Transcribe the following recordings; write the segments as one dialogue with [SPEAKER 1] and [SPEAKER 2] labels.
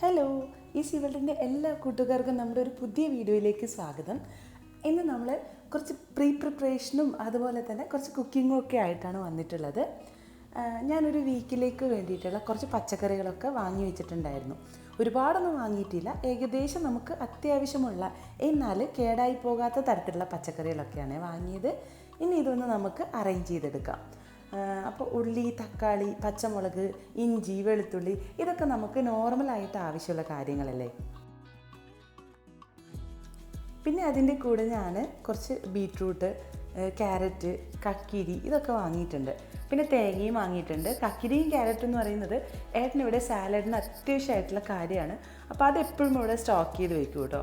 [SPEAKER 1] Hello ഈ സിവൽഡിന്റെ എല്ലാ കൂട്ടുകാർക്കും നമ്മുടെ ഒരു പുതിയ വീഡിയോയിലേക്ക് സ്വാഗതം. ഇന്ന് നമ്മൾ കുറച്ച് പ്രീ പ്രിപ്പറേഷനും അതുപോലെ തന്നെ കുറച്ച് കുക്കിങ്ങും ഒക്കെ ആയിട്ടാണ് വന്നിട്ടുള്ളത്. ഞാനൊരു വീക്കിലേക്ക് വേണ്ടിയിട്ടുള്ള കുറച്ച് പച്ചക്കറികളൊക്കെ വാങ്ങി വെച്ചിട്ടുണ്ടായിരുന്നു. ഒരുപാടൊന്നും വാങ്ങിയിട്ടില്ല. ഏകദേശം നമുക്ക് അത്യാവശ്യമുള്ള എന്നാൽ കേടായി പോകാത്ത തരത്തിലുള്ള പച്ചക്കറികളൊക്കെയാണ് വാങ്ങിയത്. ഇനി ഇതൊന്ന് നമുക്ക് അറേഞ്ച് ചെയ്തെടുക്കാം. അപ്പോൾ ഉള്ളി തക്കാളി പച്ചമുളക് ഇഞ്ചി വെളുത്തുള്ളി ഇതൊക്കെ നമുക്ക് നോർമലായിട്ട് ആവശ്യമുള്ള കാര്യങ്ങളല്ലേ? പിന്നെ അതിന്റെ കൂടെ ഞാൻ കുറച്ച് ബീട്രൂട്ട് ക്യാരറ്റ് കക്കിരി ഇതൊക്കെ വാങ്ങിയിട്ടുണ്ട്. പിന്നെ തേങ്ങയും വാങ്ങിയിട്ടുണ്ട്. കക്കിരിയും ക്യാരറ്റും എന്ന് പറയുന്നത് ഏട്ടനിവിടെ സാലഡിന് അത്യാവശ്യമായിട്ടുള്ള കാര്യമാണ്. അപ്പോൾ അത് എപ്പോഴും ഇവിടെ സ്റ്റോക്ക് ചെയ്ത് വെക്കും കേട്ടോ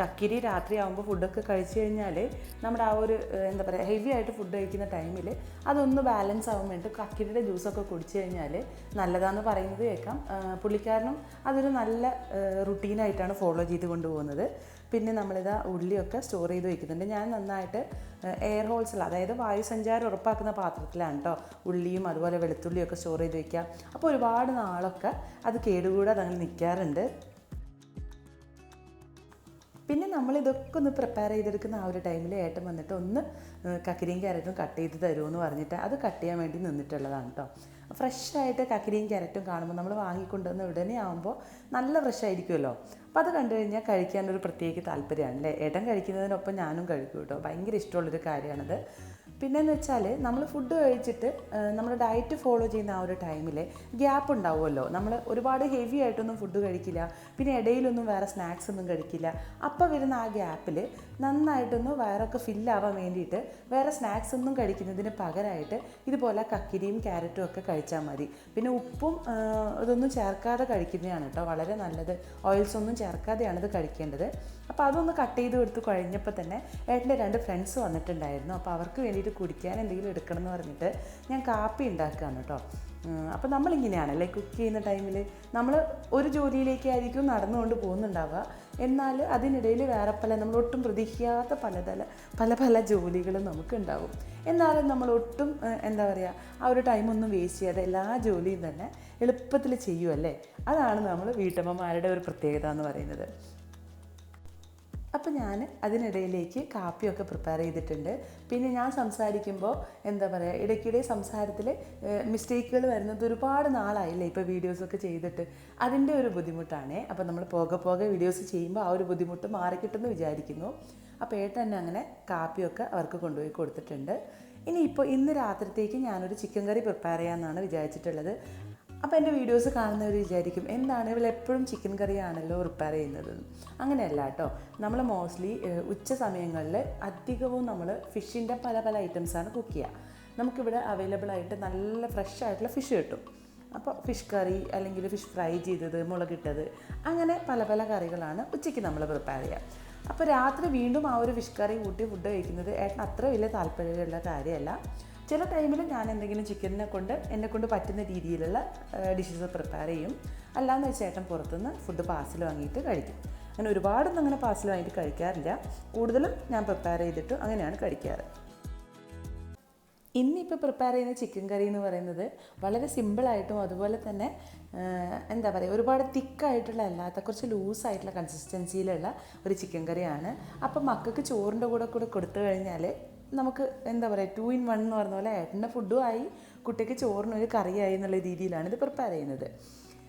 [SPEAKER 1] കക്കിരി രാത്രി ആകുമ്പോൾ ഫുഡൊക്കെ കഴിച്ചു കഴിഞ്ഞാൽ നമ്മുടെ ആ ഒരു എന്താ പറയുക ഹെവി ആയിട്ട് ഫുഡ് കഴിക്കുന്ന ടൈമിൽ അതൊന്ന് ബാലൻസ് ആവാൻ വേണ്ടി കക്കിരിയുടെ ജ്യൂസൊക്കെ കുടിച്ചു കഴിഞ്ഞാൽ നല്ലതാന്ന് പറയുന്നത് കേൾക്കാം. പുള്ളിക്കാരനും അതൊരു നല്ല റുട്ടീനായിട്ടാണ് ഫോളോ ചെയ്ത് കൊണ്ടുപോകുന്നത്. പിന്നെ നമ്മളിതാ ഉള്ളിയൊക്കെ സ്റ്റോർ ചെയ്ത് വെക്കുന്നുണ്ട്. ഞാൻ നന്നായിട്ട് എയർ ഹോൾസിൽ അതായത് വായുസഞ്ചാരം ഉറപ്പാക്കുന്ന പാത്രത്തിലാണ് കേട്ടോ ഉള്ളിയും അതുപോലെ വെളുത്തുള്ളിയൊക്കെ സ്റ്റോർ ചെയ്ത് വെക്കുക. അപ്പോൾ ഒരുപാട് നാളൊക്കെ അത് കേടുകൂടാതെ അങ്ങനെ നിൽക്കാറുണ്ട് പിന്നെ നമ്മൾ ഇതൊക്കെ ഒന്ന് പ്രിപ്പയർ ചെയ്തെടുക്കുന്ന ആ ഒരു ടൈമിൽ ഏട്ടൻ വന്നിട്ട് ഒന്ന് കക്കരിയും ക്യാരറ്റും കട്ട് ചെയ്ത് തരുമെന്ന് പറഞ്ഞിട്ട് അത് കട്ട് ചെയ്യാൻ വേണ്ടി നിന്നിട്ടുള്ളതാണ് കേട്ടോ ഫ്രഷ് ആയിട്ട് കക്കിരിയും ക്യാരറ്റും കാണുമ്പോൾ നമ്മൾ വാങ്ങിക്കൊണ്ടുവന്ന ഉടനെ ആകുമ്പോൾ നല്ല ഫ്രഷ് അപ്പോൾ അത് കണ്ടു കഴിഞ്ഞാൽ കഴിക്കാനൊരു പ്രത്യേക താല്പര്യമാണ് അല്ലേ? ഏട്ടൻ കഴിക്കുന്നതിനൊപ്പം ഞാനും കഴിക്കും കേട്ടോ. ഭയങ്കര ഇഷ്ടമുള്ളൊരു കാര്യമാണത്. പിന്നെയെന്ന് വെച്ചാൽ നമ്മൾ ഫുഡ് കഴിച്ചിട്ട് നമ്മൾ ഡയറ്റ് ഫോളോ ചെയ്യുന്ന ആ ഒരു ടൈമിൽ ഗ്യാപ്പ് ഉണ്ടാവുമല്ലോ. നമ്മൾ ഒരുപാട് ഹെവി ആയിട്ടൊന്നും ഫുഡ് കഴിക്കില്ല. പിന്നെ ഇടയിലൊന്നും വേറെ സ്നാക്സ് ഒന്നും കഴിക്കില്ല. അപ്പോൾ വരുന്ന ആ ഗ്യാപ്പിൽ നന്നായിട്ടൊന്ന് വയറൊക്കെ ഫില്ലാവാൻ വേണ്ടിയിട്ട് വേറെ സ്നാക്സ് ഒന്നും കഴിക്കുന്നതിന് പകരമായിട്ട് ഇതുപോലെ കക്കിരിയും ക്യാരറ്റും ഒക്കെ കഴിച്ചാൽ മതി. പിന്നെ ഉപ്പും ഇതൊന്നും ചേർക്കാതെ കഴിക്കുന്നതാണ് കേട്ടോ. വളരെ നല്ലത്. ഓയിൽസ് ഒന്നും ചേർക്കാതെയാണ് ഇത് കഴിക്കേണ്ടത്. അപ്പോൾ അതൊന്ന് കട്ട് ചെയ്ത് കൊടുത്ത് കഴിഞ്ഞപ്പോൾ തന്നെ ഏട്ടന്റെ രണ്ട് ഫ്രണ്ട്സ് വന്നിട്ടുണ്ടായിരുന്നു. അപ്പോൾ അവർക്ക് വേണ്ടിയിട്ട് കുടിക്കാൻ എന്തെങ്കിലും എടുക്കണം എന്ന് പറഞ്ഞിട്ട് ഞാൻ കാപ്പി ഉണ്ടാക്കുകയാണ് കേട്ടോ. അപ്പോൾ നമ്മളിങ്ങനെയാണല്ലേ കുക്ക് ചെയ്യുന്ന ടൈമിൽ നമ്മൾ ഒരു ജോലിയിലേക്കായിരിക്കും നടന്നുകൊണ്ട് പോകുന്നുണ്ടാവുക. എന്നാൽ അതിനിടയിൽ വേറെ പല നമ്മൾ ഒട്ടും പ്രതീക്ഷിക്കാത്ത പലതല പല പല ജോലികളും നമുക്കുണ്ടാവും. എന്നാലും നമ്മൾ ഒട്ടും എന്താ പറയുക ആ ഒരു ടൈമൊന്നും വേസ്റ്റ് ചെയ്യാതെ എല്ലാ ജോലിയും തന്നെ എളുപ്പത്തിൽ ചെയ്യുമല്ലേ അതാണ് നമ്മൾ വീട്ടമ്മമാരുടെ ഒരു പ്രത്യേകത എന്ന് പറയുന്നത്. അപ്പോൾ ഞാൻ അതിനിടയിലേക്ക് കാപ്പിയൊക്കെ പ്രിപ്പയർ ചെയ്തിട്ടുണ്ട്. പിന്നെ ഞാൻ സംസാരിക്കുമ്പോൾ എന്താ പറയുക ഇടയ്ക്കിടെ സംസാരത്തിൽ മിസ്റ്റേക്കുകൾ വരുന്നത് ഒരുപാട് നാളായില്ലേ ഇപ്പോൾ വീഡിയോസൊക്കെ ചെയ്തിട്ട്. അതിന്റെ ഒരു ബുദ്ധിമുട്ടാണേ. അപ്പോൾ നമ്മൾ പോകെ പോകെ വീഡിയോസ് ചെയ്യുമ്പോൾ ആ ഒരു ബുദ്ധിമുട്ട് മാറിക്കിട്ടെന്ന് വിചാരിക്കുന്നു. അപ്പോൾ ഏട്ടൻ തന്നെ അങ്ങനെ കാപ്പിയൊക്കെ അവർക്ക് കൊണ്ടുപോയി കൊടുത്തിട്ടുണ്ട്. ഇനിയിപ്പോൾ ഇന്ന് രാത്രിത്തേക്ക് ഞാനൊരു ചിക്കൻ കറി പ്രിപ്പയർ ചെയ്യാമെന്നാണ് വിചാരിച്ചിട്ടുള്ളത്. അപ്പോൾ എന്റെ വീഡിയോസ് കാണുന്നവർ വിചാരിക്കും എന്താണ് ഇവൾ എപ്പോഴും ചിക്കൻ കറിയാണല്ലോ പ്രിപ്പയർ ചെയ്യുന്നത്? അങ്ങനെയല്ല കേട്ടോ. നമ്മൾ മോസ്റ്റ്ലി ഉച്ച സമയങ്ങളിൽ അധികവും നമ്മൾ ഫിഷിന്റെ പല പല ഐറ്റംസാണ് കുക്ക് ചെയ്യുക നമുക്കിവിടെ അവൈലബിൾ ആയിട്ട് നല്ല ഫ്രഷ് ആയിട്ടുള്ള ഫിഷ് കിട്ടും. അപ്പോൾ ഫിഷ് കറി അല്ലെങ്കിൽ ഫിഷ് ഫ്രൈ ചെയ്തത് മുളകിട്ടത് അങ്ങനെ പല പല കറികളാണ് ഉച്ചയ്ക്ക് നമ്മൾ പ്രിപ്പയർ ചെയ്യുക അപ്പോൾ രാത്രി വീണ്ടും ആ ഒരു ഫിഷ് കറി കൂട്ടി ഫുഡ് കഴിക്കുന്നത് ഏട്ടൻ അത്ര വലിയ താല്പര്യമുള്ള കാര്യമല്ല. ചില ടൈമിൽ ഞാൻ എന്തെങ്കിലും ചിക്കനെ കൊണ്ട് എന്നെ കൊണ്ട് പറ്റുന്ന രീതിയിലുള്ള ഡിഷസ് പ്രിപ്പയർ ചെയ്യും. അല്ലാന്ന് വെച്ചാൽ ഏട്ടൻ പുറത്തുനിന്ന് ഫുഡ് പാർസൽ വാങ്ങിയിട്ട് കഴിക്കും. അങ്ങനെ ഒരുപാടൊന്നും അങ്ങനെ പാർസൽ വാങ്ങിയിട്ട് കഴിക്കാറില്ല. കൂടുതലും ഞാൻ പ്രിപ്പയർ ചെയ്തിട്ട് അങ്ങനെയാണ് കഴിക്കാറ്. ഇന്നിപ്പോൾ പ്രിപ്പയർ ചെയ്യുന്ന ചിക്കൻ കറി എന്ന് പറയുന്നത് വളരെ സിമ്പിളായിട്ടും അതുപോലെ തന്നെ എന്താ പറയുക ഒരുപാട് തിക്കായിട്ടുള്ള അല്ലാത്ത കുറച്ച് ലൂസായിട്ടുള്ള കൺസിസ്റ്റൻസിയിലുള്ള ഒരു ചിക്കൻ കറിയാണ് അപ്പം മക്കൾക്ക് ചോറിന്റെ കൂടെ കൂടെ കൊടുത്തു കഴിഞ്ഞാൽ നമുക്ക് എന്താ പറയുക ടു ഇൻ വൺ എന്ന് പറഞ്ഞ പോലെ ഏട്ടന്റെ ഫുഡും ആയി കുട്ടിക്ക് ഒരു കറിയായി എന്നുള്ള രീതിയിലാണ് ഇത് പ്രിപ്പയർ ചെയ്യുന്നത്.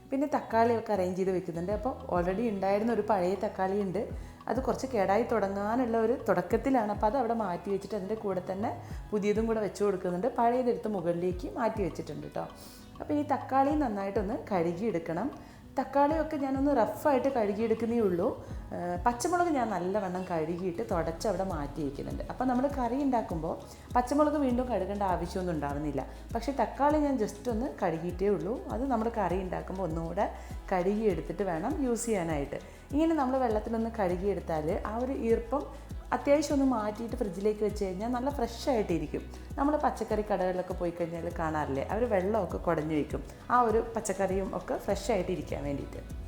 [SPEAKER 1] പിന്നെ തക്കാളിയൊക്കെ അറേഞ്ച് ചെയ്ത് വെക്കുന്നുണ്ട്. അപ്പോൾ ഓൾറെഡി ഉണ്ടായിരുന്ന ഒരു പഴയ തക്കാളി ഉണ്ട് അത് കുറച്ച് കേടായി തുടങ്ങാനുള്ള ഒരു തുടക്കത്തിലാണ്. അപ്പോൾ അത് അവിടെ മാറ്റി വെച്ചിട്ട് അതിന്റെ കൂടെ തന്നെ പുതിയതും കൂടെ വെച്ച് കൊടുക്കുന്നുണ്ട്. പഴയതെടുത്ത് മുകളിലേക്ക് മാറ്റി വെച്ചിട്ടുണ്ട് കേട്ടോ അപ്പോൾ ഈ തക്കാളി നന്നായിട്ടൊന്ന് കഴുകിയെടുക്കണം. തക്കാളിയൊക്കെ ഞാനൊന്ന് റഫായിട്ട് കഴുകിയെടുക്കുന്നേ ഉള്ളൂ. പച്ചമുളക് ഞാൻ നല്ലവണ്ണം കഴുകിയിട്ട് തുടച്ച് അവിടെ മാറ്റി വയ്ക്കുന്നുണ്ട് അപ്പോൾ നമ്മൾ കറി ഉണ്ടാക്കുമ്പോൾ പച്ചമുളക് വീണ്ടും കഴുകേണ്ട ആവശ്യമൊന്നും ഉണ്ടാവുന്നില്ല. പക്ഷേ തക്കാളി ഞാൻ ജസ്റ്റ് ഒന്ന് കഴുകിയിട്ടേ ഉള്ളൂ. അത് നമ്മൾ കറി ഉണ്ടാക്കുമ്പോൾ ഒന്നുകൂടെ കഴുകിയെടുത്തിട്ട് വേണം യൂസ് ചെയ്യാനായിട്ട്. ഇങ്ങനെ നമ്മൾ വെള്ളത്തിലൊന്ന് കഴുകിയെടുത്താൽ ആ ഒരു ഈർപ്പം അത്യാവശ്യം ഒന്ന് മാറ്റിയിട്ട് ഫ്രിഡ്ജിലേക്ക് വെച്ച് കഴിഞ്ഞാൽ നല്ല ഫ്രഷ് ആയിട്ടിരിക്കും. നമ്മൾ പച്ചക്കറി കടകളിലൊക്കെ പോയി കഴിഞ്ഞാൽ കാണാറില്ലേ? അവർ വെള്ളമൊക്കെ കുടഞ്ഞു വയ്ക്കും. ആ ഒരു പച്ചക്കറിയും ഒക്കെ ഫ്രഷ് ആയിട്ട് വേണ്ടിയിട്ട്.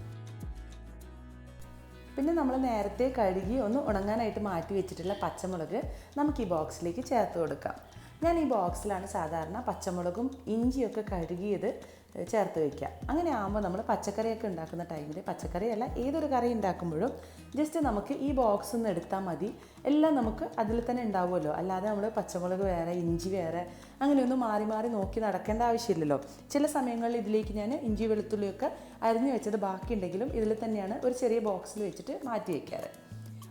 [SPEAKER 1] പിന്നെ നമ്മൾ നേരത്തെ കഴുകി ഒന്ന് ഉണങ്ങാനായിട്ട് മാറ്റി വെച്ചിട്ടുള്ള പച്ചമുളക് നമുക്ക് ഈ ബോക്സിലേക്ക് ചേർത്ത് കൊടുക്കാം. ഞാൻ ഈ ബോക്സിലാണ് സാധാരണ പച്ചമുളകും ഇഞ്ചിയൊക്കെ കഴുകിയത് ചേർത്ത് വയ്ക്കുക അങ്ങനെ ആകുമ്പോൾ നമ്മൾ പച്ചക്കറിയൊക്കെ ഉണ്ടാക്കുന്ന ടൈമിൽ പച്ചക്കറിയല്ല ഏതൊരു കറി ഉണ്ടാക്കുമ്പോഴും ജസ്റ്റ് നമുക്ക് ഈ ബോക്സ് ഒന്ന് എടുത്താൽ മതി. എല്ലാം നമുക്ക് അതിൽ തന്നെ ഉണ്ടാവുമല്ലോ. അല്ലാതെ നമ്മൾ പച്ചമുളക് വേറെ ഇഞ്ചി വേറെ അങ്ങനെയൊന്നും മാറി മാറി നോക്കി നടക്കേണ്ട ആവശ്യമില്ലല്ലോ. ചില സമയങ്ങളിൽ ഇതിലേക്ക് ഞാൻ ഇഞ്ചി വെളുത്തുള്ളിയൊക്കെ അരിഞ്ഞു വെച്ചത് ബാക്കിയുണ്ടെങ്കിലും ഇതിൽ തന്നെയാണ് ഒരു ചെറിയ ബോക്സിൽ വെച്ചിട്ട് മാറ്റി വയ്ക്കാറ്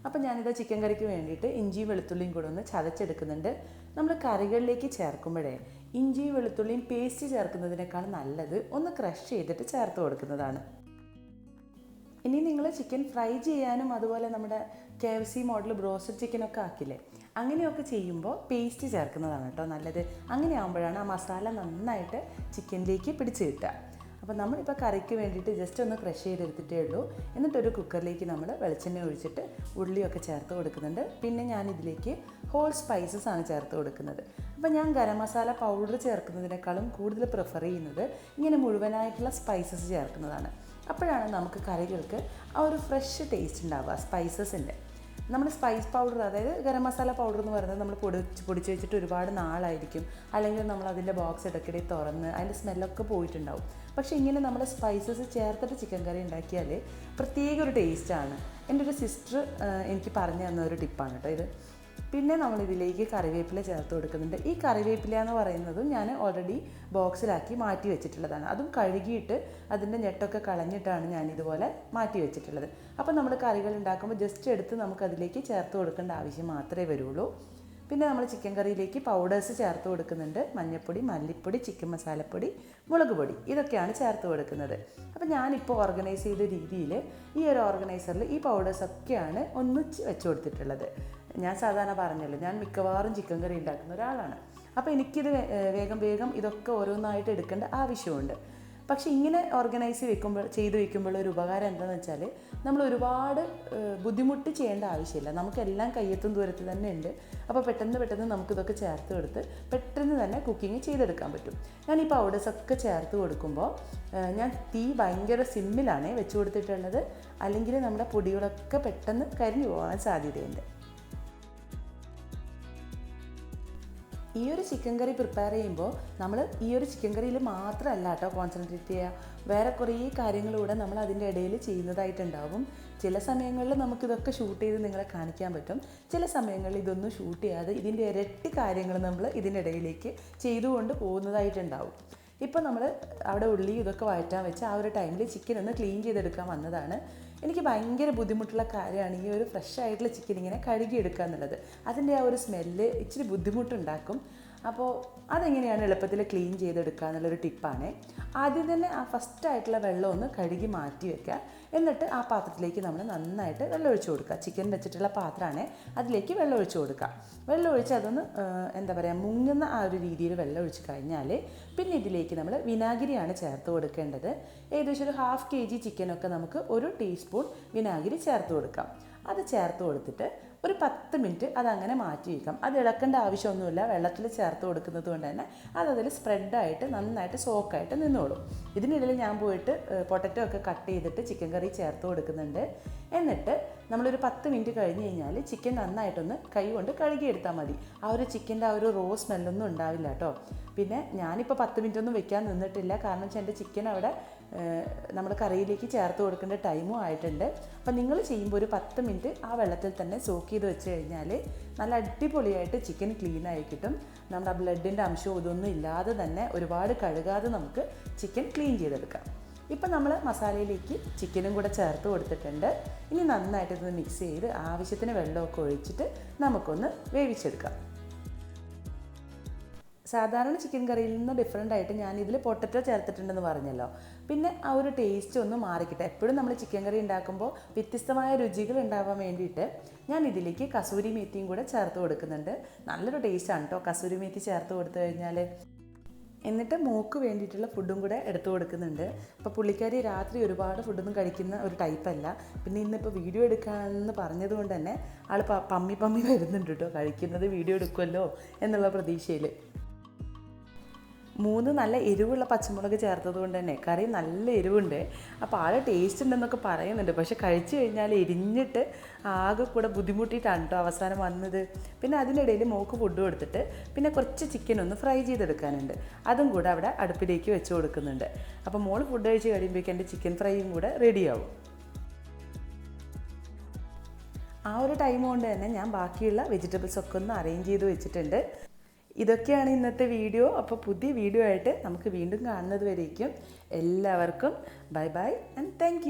[SPEAKER 1] അപ്പോൾ ഞാനിത് ചിക്കൻ കറിക്ക് വേണ്ടിയിട്ട് ഇഞ്ചി വെളുത്തുള്ളിയും കൂടെ ഒന്ന് ചതച്ചെടുക്കുന്നുണ്ട്. നമ്മൾ കറികളിലേക്ക് ചേർക്കുമ്പോഴേ ഇഞ്ചി വെളുത്തുള്ളിയും പേസ്റ്റ് ചേർക്കുന്നതിനേക്കാൾ നല്ലത് ഒന്ന് ക്രഷ് ചെയ്തിട്ട് ചേർത്ത് കൊടുക്കുന്നതാണ്. ഇനി നിങ്ങൾ ചിക്കൻ ഫ്രൈ ചെയ്യാനും അതുപോലെ നമ്മുടെ K F C model broasted ചിക്കനൊക്കെ ആക്കില്ലേ അങ്ങനെയൊക്കെ ചെയ്യുമ്പോൾ പേസ്റ്റ് ചേർക്കുന്നതാണ് കേട്ടോ നല്ലത്. അങ്ങനെ ആകുമ്പോഴാണ് ആ മസാല നന്നായിട്ട് ചിക്കനിലേക്ക് പിടിച്ച് കിട്ടുക. അപ്പോൾ നമ്മളിപ്പോൾ കറിക്ക് വേണ്ടിയിട്ട് ജസ്റ്റ് ഒന്ന് ക്രഷ് ചെയ്തെടുത്തിട്ടേ ഉള്ളൂ. എന്നിട്ടൊരു കുക്കറിലേക്ക് നമ്മൾ വെളിച്ചെണ്ണ ഒഴിച്ചിട്ട് ഉള്ളിയൊക്കെ ചേർത്ത് കൊടുക്കുന്നുണ്ട്. പിന്നെ ഞാൻ ഇതിലേക്ക് ഹോൾ സ്പൈസസ് ആണ് ചേർത്ത് കൊടുക്കുന്നത്. അപ്പോൾ ഞാൻ ഗരം മസാല പൗഡർ ചേർക്കുന്നതിനേക്കാളും കൂടുതൽ പ്രിഫർ ചെയ്യുന്നത് ഇങ്ങനെ മുഴുവനായിട്ടുള്ള സ്പൈസസ് ചേർക്കുന്നതാണ്. അപ്പോഴാണ് നമുക്ക് കറികൾക്ക് ആ ഒരു ഫ്രഷ് ടേസ്റ്റ് ഉണ്ടാവുക സ്പൈസസിന്റെ നമ്മൾ സ്പൈസ് പൗഡർ അതായത് ഗരം മസാല പൗഡർ എന്ന് പറയുന്നത് നമ്മൾ പൊടിച്ച് പൊടിച്ച് വെച്ചിട്ട് ഒരുപാട് നാളായിരിക്കും. അല്ലെങ്കിൽ നമ്മൾ അതിന്റെ ബോക്സ് ഇടയ്ക്കിടെ തുറന്ന് അതിന്റെ സ്മെല്ലൊക്കെ പോയിട്ടുണ്ടാവും. പക്ഷേ ഇങ്ങനെ നമ്മൾ സ്പൈസസ് ചേർത്തിട്ട് ചിക്കൻ കറി ഉണ്ടാക്കിയാൽ പ്രത്യേക ഒരു ടേസ്റ്റാണ് എന്റെ ഒരു സിസ്റ്റർ എനിക്ക് പറഞ്ഞു തന്ന ഒരു ടിപ്പാണ് കേട്ടോ ഇത്. പിന്നെ നമ്മൾ ഇതിലേക്ക് കറിവേപ്പില ചേർത്ത് കൊടുക്കുന്നുണ്ട്. ഈ കറിവേപ്പില എന്ന് പറയുന്നത് ഞാൻ ഓൾറെഡി ബോക്സിലാക്കി മാറ്റി വെച്ചിട്ടുള്ളതാണ്. അതും കഴുകിയിട്ട് അതിന്റെ ഞെട്ടൊക്കെ കളഞ്ഞിട്ടാണ് ഞാൻ ഇതുപോലെ മാറ്റി വെച്ചിട്ടുള്ളത്. അപ്പോൾ നമ്മൾ കറികൾ ഉണ്ടാക്കുമ്പോൾ ജസ്റ്റ് എടുത്ത് നമുക്ക് അതിലേക്ക് ചേർത്ത് കൊടുക്കേണ്ട ആവശ്യം മാത്രമേ വരുള്ളൂ. പിന്നെ നമ്മൾ ചിക്കൻ കറിയിലേക്ക് പൗഡേഴ്സ് ചേർത്ത് കൊടുക്കുന്നുണ്ട്. മഞ്ഞൾപ്പൊടി മല്ലിപ്പൊടി ചിക്കൻ മസാലപ്പൊടി മുളക് പൊടി ഇതൊക്കെയാണ് ചേർത്ത് കൊടുക്കുന്നത്. അപ്പോൾ ഞാനിപ്പോൾ ഓർഗനൈസ് ചെയ്ത രീതിയിൽ ഈ ഒരു ഓർഗനൈസറിൽ ഈ പൗഡേഴ്സൊക്കെയാണ് ഒന്നിച്ച് വെച്ച് കൊടുത്തിട്ടുള്ളത്. ഞാൻ സാധാരണ പറഞ്ഞല്ലോ ഞാൻ മിക്കവാറും ചിക്കൻ കറി ഉണ്ടാക്കുന്ന ഒരാളാണ്. അപ്പോൾ എനിക്കിത് വേഗം വേഗം ഇതൊക്കെ ഓരോന്നായിട്ട് എടുക്കേണ്ട ആവശ്യമുണ്ട്. പക്ഷേ ഇങ്ങനെ ഓർഗനൈസ് വെക്കുമ്പോൾ ചെയ്ത് വെക്കുമ്പോൾ ഒരു ഉപകാരം എന്താണെന്ന് വെച്ചാൽ നമ്മൾ ഒരുപാട് ബുദ്ധിമുട്ട് ചെയ്യേണ്ട ആവശ്യമില്ല. നമുക്കെല്ലാം കയ്യെത്തും ദൂരത്ത് തന്നെ ഉണ്ട് അപ്പോൾ പെട്ടെന്ന് പെട്ടെന്ന് നമുക്കിതൊക്കെ ചേർത്ത് കൊടുത്ത് പെട്ടെന്ന് തന്നെ കുക്കിംഗ് ചെയ്തെടുക്കാൻ പറ്റും. ഞാൻ ഈ പൗഡേഴ്സൊക്കെ ചേർത്ത് കൊടുക്കുമ്പോൾ ഞാൻ തീ ഭയങ്കര സിമ്മിലാണ് വെച്ച് കൊടുത്തിട്ടുള്ളത്. അല്ലെങ്കിൽ നമ്മുടെ പൊടികളൊക്കെ പെട്ടെന്ന് കരിഞ്ഞു പോകാൻ സാധ്യതയുണ്ട്. ഈ ഒരു ചിക്കൻ കറി പ്രിപ്പയർ ചെയ്യുമ്പോൾ നമ്മൾ ഈ ഒരു ചിക്കൻ കറിയിൽ മാത്രമല്ല കേട്ടോ കോൺസെൻട്രേറ്റ് ചെയ്യുക. വേറെ കുറേ കാര്യങ്ങളൂടെ നമ്മൾ അതിന്റെ ഇടയിൽ ചെയ്യുന്നതായിട്ടുണ്ടാവും. ചില സമയങ്ങളിൽ നമുക്കിതൊക്കെ ഷൂട്ട് ചെയ്ത് നിങ്ങളെ കാണിക്കാൻ പറ്റും. ചില സമയങ്ങളിൽ ഇതൊന്നും ഷൂട്ട് ചെയ്യാതെ ഇതിന്റെ ഇരട്ടി കാര്യങ്ങൾ നമ്മൾ ഇതിനിടയിലേക്ക് ചെയ്തുകൊണ്ട് പോകുന്നതായിട്ടുണ്ടാവും. ഇപ്പോൾ നമ്മൾ അവിടെ ഉള്ളി ഇതൊക്കെ വഴറ്റാൻ വെച്ച് ആ ഒരു ടൈമിൽ ചിക്കൻ ഒന്ന് ക്ലീൻ ചെയ്തെടുക്കാൻ വന്നതാണ്. എനിക്ക് ഭയങ്കര ബുദ്ധിമുട്ടുള്ള കാര്യമാണ് ഈ ഒരു ഫ്രഷ് ആയിട്ടുള്ള ചിക്കൻ ഇങ്ങനെ കഴുകിയെടുക്കുക എന്നുള്ളത്. അതിന്റെ ആ ഒരു സ്മെല്ല് ഇച്ചിരി ബുദ്ധിമുട്ടുണ്ടാക്കും. അപ്പോൾ അതെങ്ങനെയാണ് എളുപ്പത്തിൽ ക്ലീൻ ചെയ്തെടുക്കുക എന്നുള്ളൊരു ടിപ്പാണ് ആദ്യം തന്നെ ആ ഫസ്റ്റ് ആയിട്ടുള്ള വെള്ളം ഒന്ന് കഴുകി മാറ്റി വെക്കുക. എന്നിട്ട് ആ പാത്രത്തിലേക്ക് നമ്മൾ നന്നായിട്ട് വെള്ളം ഒഴിച്ചു കൊടുക്കുക. ചിക്കൻ വെച്ചിട്ടുള്ള പാത്രമാണ് അതിലേക്ക് വെള്ളം ഒഴിച്ചു കൊടുക്കുക. വെള്ളം ഒഴിച്ച് അതൊന്ന് എന്താ പറയുക മുങ്ങുന്ന ആ ഒരു രീതിയിൽ വെള്ളം ഒഴിച്ച് കഴിഞ്ഞാൽ പിന്നെ ഇതിലേക്ക് നമ്മൾ വിനാഗിരിയാണ് ചേർത്ത് കൊടുക്കേണ്ടത്. ഏകദേശം ഒരു ഹാഫ് കെ ജി ചിക്കനൊക്കെ നമുക്ക് ഒരു ടീസ്പൂൺ വിനാഗിരി ചേർത്ത് കൊടുക്കാം. അത് ചേർത്ത് കൊടുത്തിട്ട് ഒരു പത്ത് മിനിറ്റ് അതങ്ങനെ മാറ്റി വയ്ക്കാം. അത് ഇളക്കേണ്ട ആവശ്യമൊന്നുമില്ല. വെള്ളത്തിൽ ചേർത്ത് കൊടുക്കുന്നത് കൊണ്ട് തന്നെ അതതിൽ സ്പ്രെഡായിട്ട് നന്നായിട്ട് സോക്കായിട്ട് നിന്നോളും. ഇതിനിടയിൽ ഞാൻ പോയിട്ട് പൊട്ടറ്റോ ഒക്കെ കട്ട് ചെയ്തിട്ട് ചിക്കൻ കറി ചേർത്ത് കൊടുക്കുന്നുണ്ട്. എന്നിട്ട് നമ്മളൊരു പത്ത് മിനിറ്റ് കഴിഞ്ഞ് കഴിഞ്ഞാൽ ചിക്കൻ നന്നായിട്ടൊന്ന് കൈ കൊണ്ട് കഴുകിയെടുത്താൽ മതി. ആ ഒരു ചിക്കന്റെ ആ ഒരു റോ സ്മെല്ലൊന്നും ഉണ്ടാവില്ല കേട്ടോ പിന്നെ ഞാനിപ്പോൾ പത്ത് മിനിറ്റ് ഒന്നും വെക്കാൻ നിന്നിട്ടില്ല. കാരണം വെച്ചാൽ എന്റെ ചിക്കൻ അവിടെ നമ്മൾ കറിയിലേക്ക് ചേർത്ത് കൊടുക്കേണ്ട ടൈമും ആയിട്ടുണ്ട്. അപ്പം നിങ്ങൾ ചെയ്യുമ്പോൾ ഒരു പത്ത് മിനിറ്റ് ആ വെള്ളത്തിൽ തന്നെ സോക്ക് ചെയ്ത് വെച്ച് കഴിഞ്ഞാൽ നല്ല അടിപൊളിയായിട്ട് ചിക്കൻ ക്ലീൻ ആയി കിട്ടും. നമ്മുടെ ആ ബ്ലഡിന്റെ അംശവും ഇതൊന്നും ഇല്ലാതെ തന്നെ ഒരുപാട് കഴുകാതെ നമുക്ക് ചിക്കൻ ക്ലീൻ ചെയ്തെടുക്കാം. ഇപ്പം നമ്മൾ മസാലയിലേക്ക് ചിക്കനും കൂടെ ചേർത്ത് കൊടുത്തിട്ടുണ്ട്. ഇനി നന്നായിട്ട് ഇതൊന്ന് മിക്സ് ചെയ്ത് ആവശ്യത്തിന് വെള്ളമൊക്കെ ഒഴിച്ചിട്ട് നമുക്കൊന്ന് വേവിച്ചെടുക്കാം. സാധാരണ ചിക്കൻ കറിയിൽ നിന്ന് ഡിഫറെന്റ് ആയിട്ട് ഞാൻ ഇതിൽ പൊട്ടറ്റോ ചേർത്തിട്ടുണ്ടെന്ന് പറഞ്ഞല്ലോ. പിന്നെ ആ ഒരു ടേസ്റ്റ് ഒന്ന് മാറിക്കിട്ടെ. എപ്പോഴും നമ്മൾ ചിക്കൻ കറി ഉണ്ടാക്കുമ്പോൾ വ്യത്യസ്തമായ രുചികൾ ഉണ്ടാവാൻ വേണ്ടിയിട്ട് ഞാൻ ഇതിലേക്ക് കസൂരി മേത്തിയും കൂടെ ചേർത്ത് കൊടുക്കുന്നുണ്ട്. നല്ലൊരു ടേസ്റ്റാണ് കേട്ടോ കസൂരി മേത്തി ചേർത്ത് കൊടുത്തു കഴിഞ്ഞാൽ എന്നിട്ട് മോക്ക് വേണ്ടിയിട്ടുള്ള ഫുഡും കൂടെ എടുത്തു കൊടുക്കുന്നുണ്ട്. അപ്പോൾ പുള്ളിക്കാരി രാത്രി ഒരുപാട് ഫുഡൊന്നും കഴിക്കുന്ന ഒരു ടൈപ്പല്ല പിന്നെ ഇന്നിപ്പോൾ വീഡിയോ എടുക്കാമെന്ന് പറഞ്ഞതുകൊണ്ട് തന്നെ ആൾ പമ്മി പമ്മി വരുന്നുണ്ട് കേട്ടോ കഴിക്കുന്നത് വീഡിയോ എടുക്കുമല്ലോ എന്നുള്ള പ്രതീക്ഷയിൽ മൂന്ന് നല്ല എരിവുള്ള പച്ചമുളക് ചേർത്തത് കൊണ്ട് തന്നെ കറി നല്ല എരിവുണ്ട്. അപ്പോൾ ആളെ ടേസ്റ്റ് ഉണ്ടെന്നൊക്കെ പറയുന്നുണ്ട്. പക്ഷെ കഴിച്ചു കഴിഞ്ഞാൽ എരിഞ്ഞിട്ട് ആകെ കൂടെ ബുദ്ധിമുട്ടിയിട്ടാണ് കേട്ടോ അവസാനം വന്നത്. പിന്നെ അതിനിടയിൽ മോക്ക് ഫുഡ് കൊടുത്തിട്ട് പിന്നെ കുറച്ച് ചിക്കൻ ഒന്ന് ഫ്രൈ ചെയ്തെടുക്കാനുണ്ട്. അതും കൂടെ അവിടെ അടുപ്പിലേക്ക് വെച്ച് കൊടുക്കുന്നുണ്ട്. അപ്പോൾ മോൾ ഫുഡ് കഴിച്ച് കഴിയുമ്പോഴേക്കും എന്റെ ചിക്കൻ ഫ്രൈയും കൂടെ റെഡിയാവും ആ ഒരു ടൈം കൊണ്ട് തന്നെ ഞാൻ ബാക്കിയുള്ള വെജിറ്റബിൾസ് ഒക്കെ ഒന്ന് അറേഞ്ച് ചെയ്ത് വെച്ചിട്ടുണ്ട്. ഇതൊക്കെയാണ് ഇന്നത്തെ വീഡിയോ. അപ്പോൾ പുതിയ വീഡിയോ ആയിട്ട് നമുക്ക് വീണ്ടും കാണുന്നത് വരേക്കും. എല്ലാവർക്കും ബൈ ബൈ ആൻഡ് താങ്ക്